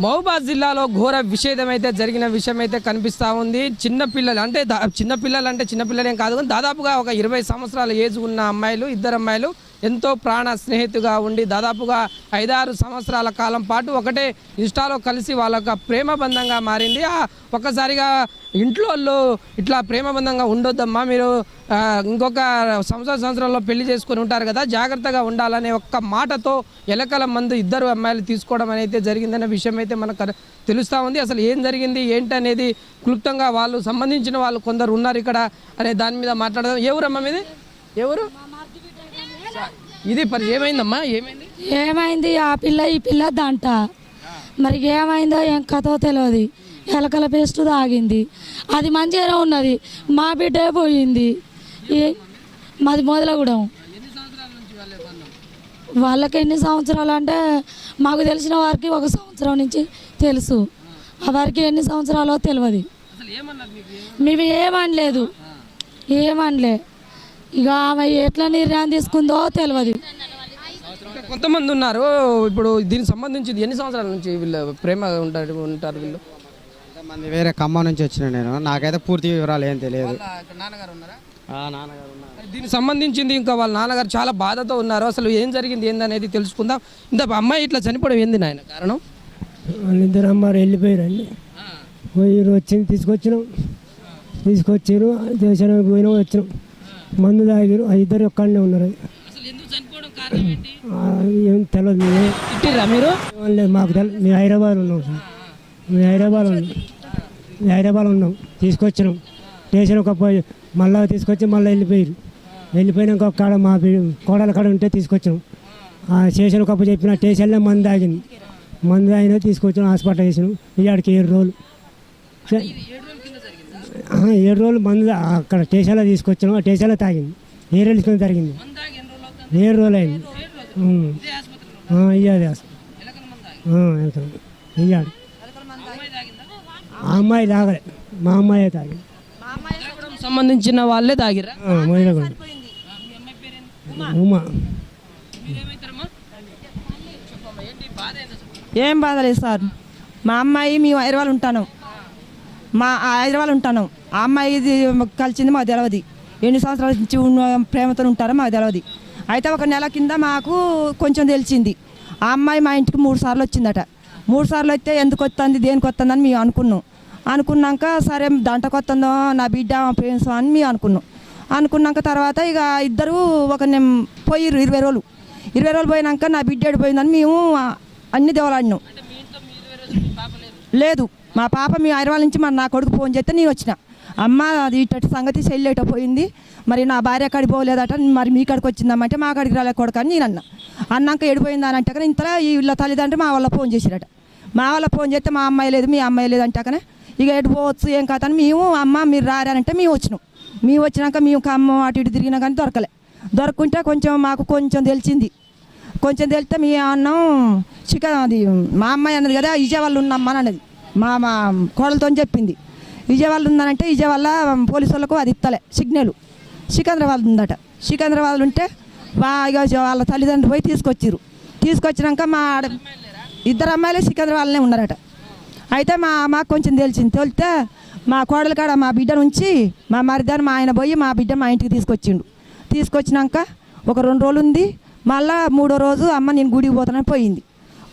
మహబూబాద్ జిల్లాలో ఘోర విషేదం అయితే జరిగిన విషయం అయితే కనిపిస్తూ ఉంది. చిన్నపిల్లలు అంటే దా- చిన్నపిల్లలు అంటే చిన్నపిల్లలేం కాదు. కానీ దాదాపుగా ఒక ఇరవై సంవత్సరాల ఏజ్ ఉన్న అమ్మాయిలు ఇద్దరు అమ్మాయిలు ఎంతో ప్రాణ స్నేహితుగా ఉండి దాదాపుగా ఐదారు సంవత్సరాల కాలం పాటు ఒకటే ఇష్టాలో కలిసి వాళ్ళ యొక్క ప్రేమ బంధంగా మారింది. ఒక్కసారిగా ఇంట్లో వాళ్ళు ఇట్లా ప్రేమబంధంగా ఉండొద్దమ్మా మీరు ఇంకొక సంవత్సర సంవత్సరంలో పెళ్ళి చేసుకొని ఉంటారు కదా జాగ్రత్తగా ఉండాలనే ఒక్క మాటతో ఎలకల మందు ఇద్దరు అమ్మాయిలు తీసుకోవడం అనేది జరిగిందనే విషయం అయితే మనకు తెలుస్తూ ఉంది. అసలు ఏం జరిగింది ఏంటి అనేది క్లుప్తంగా వాళ్ళు సంబంధించిన వాళ్ళు కొందరు ఉన్నారు ఇక్కడ అనే దాని మీద మాట్లాడదాం. ఏ మీది? ఎవరు ఇది పరి ఏమైందమ్మా? ఏమైంది? ఏమైంది? ఆ పిల్ల ఈ పిల్ల దంట. మరి ఏమైందో ఏం కథో తెలియదు ఎలకల పేస్ట్ తాగింది. అది మంచిగానే ఉన్నది. మా బిడ్డే పోయింది. ఏ- మాది మొదలగూడెం. వాళ్ళకి ఎన్ని సంవత్సరాలు అంటే మాకు తెలిసిన వారికి ఒక సంవత్సరం నుంచి తెలుసు. ఆ వారికి ఎన్ని సంవత్సరాలో తెలియదు మేము ఏమనలేదు. ఏమనలే. ఇక ఆమె ఎట్లా నిర్ణయం తీసుకుందో తెలియదు ఇంకా కొంతమంది ఉన్నారు. ఇప్పుడు దీనికి సంబంధించి ఎన్ని సంవత్సరాల నుంచి వీళ్ళు ప్రేమ ఉంటారు ఉంటారు వీళ్ళు? కొంతమంది వేరే ఖమ్మం నుంచి వచ్చిన నేను. నాకైతే పూర్తి వివరాలు ఏం తెలియదు. నాన్నగారు ఉన్నారా? ఆ నాన్నగారు ఉన్నారు. దీనికి సంబంధించింది ఇంకా వాళ్ళ నాన్నగారు చాలా బాధతో ఉన్నారు. అసలు ఏం జరిగింది ఏందనేది తెలుసుకుందాం. ఇంత అమ్మాయి ఇట్లా చనిపోవడం ఏంది నాయన? కారణం? వాళ్ళిద్దరు అమ్మారు వెళ్ళిపోయారండి. పోయి వచ్చింది తీసుకొచ్చినాం తీసుకొచ్చారు దేశానికి పోయినా వచ్చినాం. మందు తాగారు ఆ ఇద్దరు ఒక్కడనే ఉన్నారు ఏం తెలియదు మీరు. లేదు మాకు తెలియదు మేము హైదరాబాద్ ఉన్నాం సార్. మేము హైదరాబాద్ ఉన్నాం. మేము హైదరాబాద్ ఉన్నాం. తీసుకొచ్చినాం. స్టేషన్ ఒక పోయి మళ్ళీ తీసుకొచ్చి మళ్ళీ వెళ్ళిపోయారు వెళ్ళిపోయినాక ఒక కాడ మా కోడల కాడ ఉంటే తీసుకొచ్చినాం. ఆ స్టేషన్ కప్పు చెప్పిన స్టేషన్లో మందు తాగింది. మందు తాగినా తీసుకొచ్చినాం హాస్పిటల్ వేసినాం. ఇవాడికి ఏడు రోజులు ఏడు రోజులు మందు అక్కడ స్టేషన్లో తీసుకొచ్చినాం. ఆ స్టేషన్లో తాగింది. ఏ రోజులు తీసుకొని జరిగింది ఏడు రోజులు అయింది ఉం. ఆ, ఇయ్యాది వెళ్తాం ఇయ్యాడు ఆ అమ్మాయి తాగలే. మా అమ్మాయి తాగింది. సంబంధించిన వాళ్ళే తాగిరా కూడా. ఉమా. ఏం బాధ లేదు సార్. మా అమ్మాయి మేము హైదరాబాద్ ఉంటాను. మా ఆ హైదరాబాద్ ఉంటాను. ఆ అమ్మాయి కలిసింది మాకు తెలియదు ఎన్ని సంవత్సరాల నుంచి ఉన్న ప్రేమతో ఉంటారో మాకు తెలియదు అయితే ఒక నెల కింద మాకు కొంచెం తెలిసింది. ఆ అమ్మాయి మా ఇంటికి మూడు సార్లు వచ్చిందట. మూడు సార్లు వస్తే ఎందుకు వస్తుంది దేనికి వస్తుందని మేము అనుకున్నాం. అనుకున్నాక సరే దంటకు వస్తుందో నా బిడ్డ ప్రేమిస్తాం అని మేము అనుకున్నాం. అనుకున్నాక తర్వాత ఇక ఇద్దరు ఒక పోయిర్రు ఇరవై రోజులు. ఇరవై రోజులు పోయినాక నా బిడ్డ పోయిందని మేము అన్ని దేవాలడినాం లేదు. మా పాప మీ హైదరాబాద్ నుంచి మరి నా కొడుకు ఫోన్ చేస్తే నేను వచ్చిన. అమ్మ అది ఇట్టటి సంగతి చెల్లేట పోయింది. మరి నా భార్య కాడికి పోలేదట మరి మీ కాడికి వచ్చిందమ్మంటే మా కాడికి రాలే కొడుకు అని నేను అన్న. అన్నాక ఏడిపోయింది అని అంటే కానీ ఈ వీళ్ళ తల్లిదండ్రులు మా వాళ్ళ ఫోన్ చేసిరట. మా వాళ్ళ ఫోన్ చేస్తే మా అమ్మాయి లేదు మీ అమ్మాయి లేదు అంటే కానీ ఇక ఎడిపోవచ్చు ఏం కాదని మేము అమ్మ మీరు రారంటే మేము వచ్చినాం. మేము వచ్చినాక మేము కమ్మ అటు ఇటు తిరిగినా కానీ దొరకలే. దొరకుంటే కొంచెం మాకు కొంచెం తెలిసింది. కొంచెం తెలిస్తే మీ అన్నం చికెన్ అది మా అమ్మాయి అన్నది కదా విజయవాళ్ళు ఉన్నామ్మా అన్నది. మా మా కోడలతో చెప్పింది విజయవాడ ఉందనంటే విజయవాడ పోలీసు వాళ్ళకు అది ఇత్తలే సిగ్నల్. సికింద్రాబాద్ ఉందట. సికింద్రాబాద్ ఉంటే వాళ్ళ తల్లిదండ్రులు పోయి తీసుకొచ్చిర్రు. తీసుకొచ్చినాక మా ఆడ- ఇద్దరు అమ్మాయిలే సికింద్రాబాద్లోనే ఉన్నారట. అయితే మా మాకు కొంచెం తెలిసింది. తెలితే మా కోడలు కాడ మా బిడ్డ నుంచి మా మరిదాన్ని మా ఆయన పోయి మా బిడ్డ మా ఇంటికి తీసుకొచ్చిండు. తీసుకొచ్చినాక ఒక రెండు రోజులు ఉంది. మళ్ళా మూడో రోజు అమ్మ నేను గుడికి పోతానని పోయింది.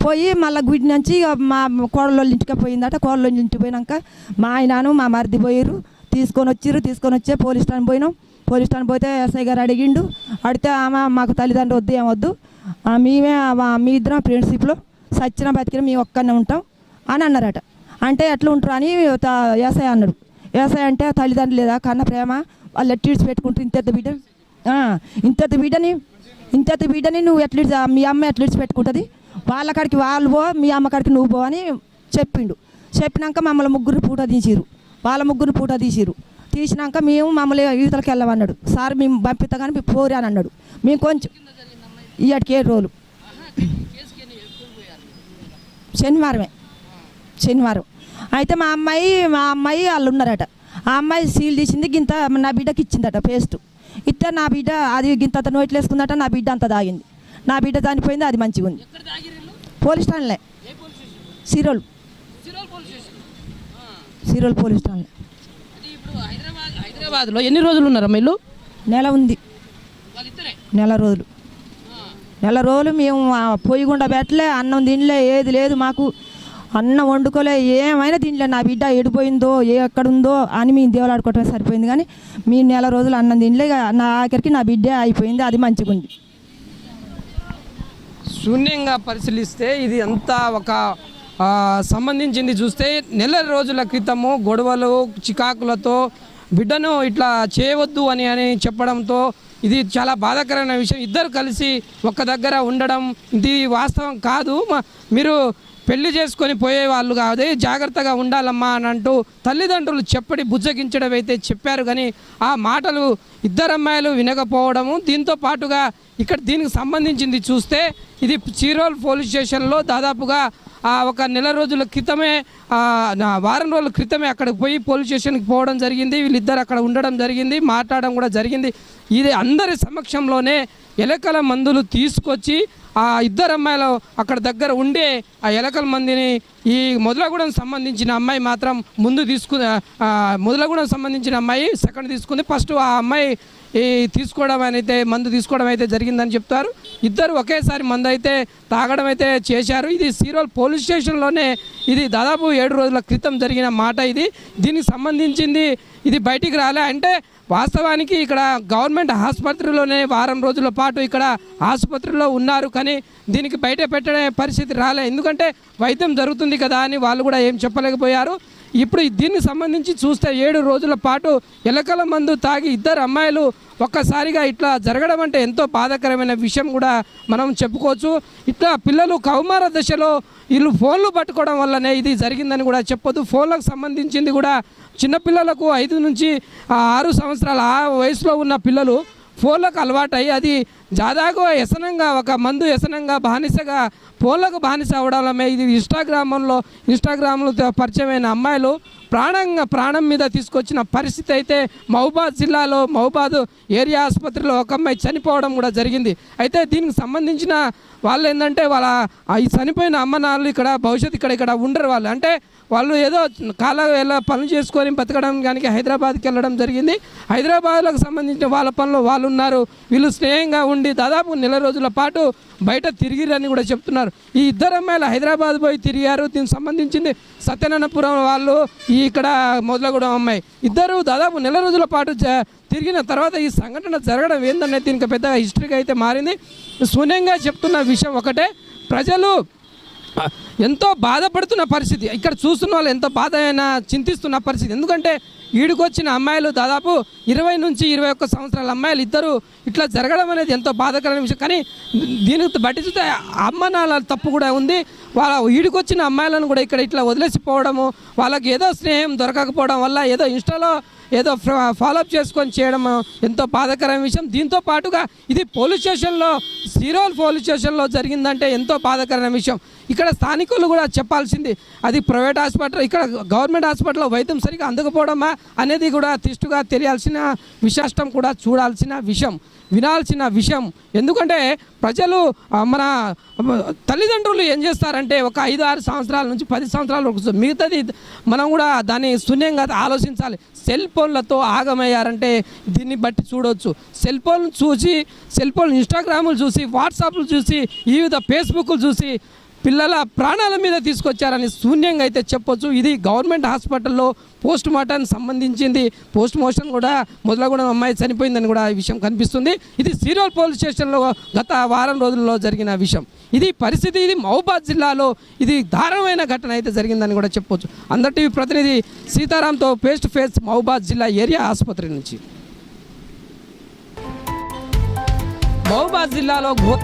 పోయి మళ్ళీ గుడి నుంచి మా కోడలోళ్ళ ఇంటికి పోయిందట. కోడలోళ్ళ ఇంటికి పోయినాక మా ఆయనను మా మరిది పోయారు తీసుకొని వచ్చిర్రు తీసుకొని వచ్చే పోలీస్ స్టేషన్ పోయినాం. పోలీస్ స్టేషన్ పోతే ఎస్ఐ గారు అడిగిండు. అడిగితే ఆమె మాకు తల్లిదండ్రులు వద్దు ఏమొద్దు మేమే మీ ఇద్దరం ఫ్రెండ్షిప్లో సచ్చిన బతికిన మేము ఒక్కనే ఉంటాం అని అన్నారట. అంటే ఎట్లా ఉంటారు అని త- ఎస్ఐ అన్నాడు. ఎస్ఐ అంటే తల్లిదండ్రులు లేదా? కన్న ప్రేమ? వాళ్ళు ఎట్టి పెట్టుకుంటారు ఇంత బిడ్డ. ఇంత బిడ్డని ఇంత బిడ్డని నువ్వు ఎట్లా మీ అమ్మ ఎట్లా ఇడిచి పెట్టుకుంటుంది? వాళ్ళ కాడికి వాళ్ళు పో మీ అమ్మ కాడికి నువ్వు పో అని చెప్పిండు. చెప్పినాక మమ్మల్ని ముగ్గురు పూట తీసిరు వాళ్ళ ముగ్గురు పూట తీసిరు తీసినాక మేము మమ్మల్ని ఈతలకి వెళ్ళమన్నాడు. సార్ మేము పంపిస్తా కానీ అని అన్నాడు. మేము కొంచెం ఇయ్యాటికి ఏడు రోజులు. శనివారమే. శనివారం. అయితే మా అమ్మాయి మా అమ్మాయి వాళ్ళు ఉన్నారట. ఆ అమ్మాయి సీల్ తీసింది గింత నా బిడ్డకి ఇచ్చిందట పేస్ట్. ఇస్తే నా బిడ్డ అది గింత నోట్లు వేసుకుందట నా బిడ్డ అంత తాగింది. నా బిడ్డ చనిపోయింది అది మంచిగా ఉంది పోలీస్ స్టేషన్లే సిరోలు. సీరోల్ పోలీస్ హైదరాబాద్ హైదరాబాద్లో ఎన్ని రోజులు ఉన్నారమ్మా ఇల్లు? నెల ఉంది. నెల రోజులు. నెల రోజులు మేము పొయ్యి గుండా పెట్టలే అన్నం తినలే ఏది లేదు మాకు. అన్నం వండుకోలే ఏమైనా తినలే. నా బిడ్డ ఎడిపోయిందో ఏ ఎక్కడుందో అని మేము దేవులాడుకోవటమే సరిపోయింది కానీ మీ నెల రోజులు అన్నం తినలే నా ఆఖరికి నా బిడ్డ అయిపోయింది అది మంచిగా ఉంది శూన్యంగా పరిశీలిస్తే ఇది అంతా ఒక సంబంధించింది చూస్తే నెల రోజుల క్రితము గొడవలు చికాకులతో బిడ్డను ఇట్లా చేయవద్దు అని అని చెప్పడంతో ఇది చాలా బాధాకరమైన విషయం. ఇద్దరు కలిసి ఒక్క దగ్గర ఉండడం ఇది వాస్తవం కాదు. మ- మీరు పెళ్ళి చేసుకొని పోయేవాళ్ళు కాదు జాగ్రత్తగా ఉండాలమ్మా అని అంటూ తల్లిదండ్రులు చెప్పడి బుజ్జగించడం అయితే చెప్పారు. కానీ ఆ మాటలు ఇద్దరు అమ్మాయిలు వినకపోవడము దీంతో పాటుగా ఇక్కడ దీనికి సంబంధించింది చూస్తే ఇది చీరోల్ పోలీస్ స్టేషన్లో దాదాపుగా ఒక నెల రోజుల క్రితమే వారం రోజుల క్రితమే అక్కడికి పోయి పోలీస్ స్టేషన్కి పోవడం జరిగింది. వీళ్ళిద్దరు అక్కడ ఉండడం జరిగింది మాట్లాడడం కూడా జరిగింది. ఇది అందరి సమక్షంలోనే ఎలకల మందులు తీసుకొచ్చి ఆ ఇద్దరు అమ్మాయిలు అక్కడ దగ్గర ఉండే ఆ ఎలకల మందిని ఈ మొదలగూడెం సంబంధించిన అమ్మాయి మాత్రం ముందు తీసుకుని మొదలగూడెం సంబంధించిన అమ్మాయి సెకండ్ తీసుకుంది. ఫస్ట్ ఆ అమ్మాయి ఈ తీసుకోవడం అయితే మందు తీసుకోవడం అయితే జరిగిందని చెప్తారు. ఇద్దరు ఒకేసారి మందు అయితే తాగడం అయితే చేశారు. ఇది సీరోల్ పోలీస్ స్టేషన్లోనే ఇది దాదాపు ఏడు రోజుల క్రితం జరిగిన మాట ఇది. దీనికి సంబంధించింది ఇది బయటికి రాలే. అంటే వాస్తవానికి ఇక్కడ గవర్నమెంట్ ఆసుపత్రిలోనే వారం రోజుల పాటు ఇక్కడ ఆసుపత్రిలో ఉన్నారు కానీ దీనికి బయట పెట్టడే పరిస్థితి రాలే. ఎందుకంటే వైద్యం జరుగుతుంది కదా అని వాళ్ళు కూడా ఏం చెప్పలేకపోయారు. ఇప్పుడు దీనికి సంబంధించి చూస్తే ఏడు రోజుల పాటు ఎలకల మందు తాగి ఇద్దరు అమ్మాయిలు ఒక్కసారిగా ఇట్లా జరగడం అంటే ఎంతో బాధాకరమైన విషయం కూడా మనం చెప్పుకోవచ్చు. ఇట్లా పిల్లలు కౌమార దశలో వీళ్ళు ఫోన్లు పట్టుకోవడం వల్లనే ఇది జరిగిందని కూడా చెప్పొద్దు. ఫోన్లకు సంబంధించింది కూడా చిన్నపిల్లలకు ఐదు నుంచి ఆరు సంవత్సరాల ఆ వయసులో ఉన్న పిల్లలు ఫోన్లకు అలవాటయ్యి అది జాదాగా వ్యసనంగా ఒక మందు వ్యసనంగా బానిసగా ఫోన్లకు బానిస అవడమే ఇది ఇన్స్టాగ్రామ్లో ఇన్స్టాగ్రామ్లో పరిచయమైన అమ్మాయిలు. ప్రాణంగా ప్రాణం మీద తీసుకొచ్చిన పరిస్థితి అయితే మహబాద్ జిల్లాలో మహబాద్ ఏరియా ఆసుపత్రిలో ఒక అమ్మాయి చనిపోవడం కూడా జరిగింది. అయితే దీనికి సంబంధించిన వాళ్ళు ఏంటంటే వాళ్ళ ఈ చనిపోయిన అమ్మ నాన్నలు ఇక్కడ భవిష్యత్తు ఇక్కడ ఇక్కడ ఉండరు వాళ్ళు. అంటే వాళ్ళు ఏదో కాల ఎలా పనులు చేసుకొని బతకడం కానీ హైదరాబాద్కి వెళ్ళడం జరిగింది. హైదరాబాద్లకు సంబంధించిన వాళ్ళ పనులు వాళ్ళు ఉన్నారు. వీళ్ళు స్నేహంగా ఉండి దాదాపు నెల రోజుల పాటు బయట తిరిగిరని కూడా చెప్తున్నారు. ఈ ఇద్దరు అమ్మాయిలు హైదరాబాద్ పోయి తిరిగారు. దీనికి సంబంధించింది సత్యనారాయణపురం వాళ్ళు ఈ ఇక్కడ మొదలగూడెం అమ్మాయి. ఇద్దరు దాదాపు నెల రోజుల పాటు తిరిగిన తర్వాత ఈ సంఘటన జరగడం ఏందనేది దీనికి పెద్దగా హిస్టరీగా అయితే మారింది. శూన్యంగా చెప్తున్న విషయం ఒకటే ప్రజలు ఎంతో బాధపడుతున్న పరిస్థితి. ఇక్కడ చూస్తున్న వాళ్ళు ఎంతో బాధ అయినా చింతిస్తున్న పరిస్థితి. ఎందుకంటే ఈడుకొచ్చిన అమ్మాయిలు దాదాపు ఇరవై నుంచి ఇరవై ఒక్క సంవత్సరాల అమ్మాయిలు ఇద్దరు ఇట్లా జరగడం అనేది ఎంతో బాధాకరమైన విషయం. కానీ దీనికి బట్టి చూస్తే అమ్మ తప్పు కూడా ఉంది. వాళ్ళ ఈడుకొచ్చిన అమ్మాయిలను కూడా ఇక్కడ ఇట్లా వదిలేసిపోవడము వాళ్ళకి ఏదో స్నేహం దొరకకపోవడం వల్ల ఏదో ఇన్స్టాలో ఏదో ఫాలోఅప్ చేసుకొని చేయడం ఎంతో బాధాకరమైన విషయం. దీంతో పాటుగా ఇది పోలీస్ స్టేషన్లో సిరోల్ పోలీస్ స్టేషన్లో జరిగిందంటే ఎంతో బాధాకరమైన విషయం. ఇక్కడ స్థానికులు కూడా చెప్పాల్సింది అది ప్రైవేట్ హాస్పిటల్ ఇక్కడ గవర్నమెంట్ హాస్పిటల్లో వైద్యం సరిగా అందకపోవడమా అనేది కూడా తిష్టుగా తెలియాల్సిన విశిష్టం కూడా చూడాల్సిన విషయం వినాల్సిన విషయం. ఎందుకంటే ప్రజలు మన తల్లిదండ్రులు ఏం చేస్తారంటే ఒక ఐదు ఆరు సంవత్సరాల నుంచి పది సంవత్సరాల వరకు మిగతాది మనం కూడా దాన్ని శూన్యంగా ఆలోచించాలి. సెల్ ఫోన్లతో ఆగమయ్యారంటే దీన్ని బట్టి చూడవచ్చు సెల్ ఫోన్ చూసి సెల్ ఫోన్ ఇన్స్టాగ్రాములు చూసి వాట్సాప్లు చూసి వివిధ ఫేస్బుక్లు చూసి పిల్లల ప్రాణాల మీద తీసుకొచ్చారని శూన్యంగా అయితే చెప్పొచ్చు. ఇది గవర్నమెంట్ హాస్పిటల్లో పోస్ట్ మార్టం సంబంధించింది. పోస్ట్ మోషన్ కూడా మొదలగూడెం అమ్మాయి చనిపోయిందని కూడా ఈ విషయం కనిపిస్తుంది. ఇది సీరోల్ పోలీస్ స్టేషన్లో గత వారం రోజుల్లో జరిగిన విషయం. ఇది పరిస్థితి ఇది మహబాద్ జిల్లాలో ఇది దారుణమైన ఘటన అయితే జరిగిందని కూడా చెప్పొచ్చు. అందరి టీవీ ప్రతినిధి సీతారాంతో ఫేస్ టు ఫేస్ మహబాద్ జిల్లా ఏరియా ఆసుపత్రి నుంచి. మహబాద్ జిల్లాలో ఘోర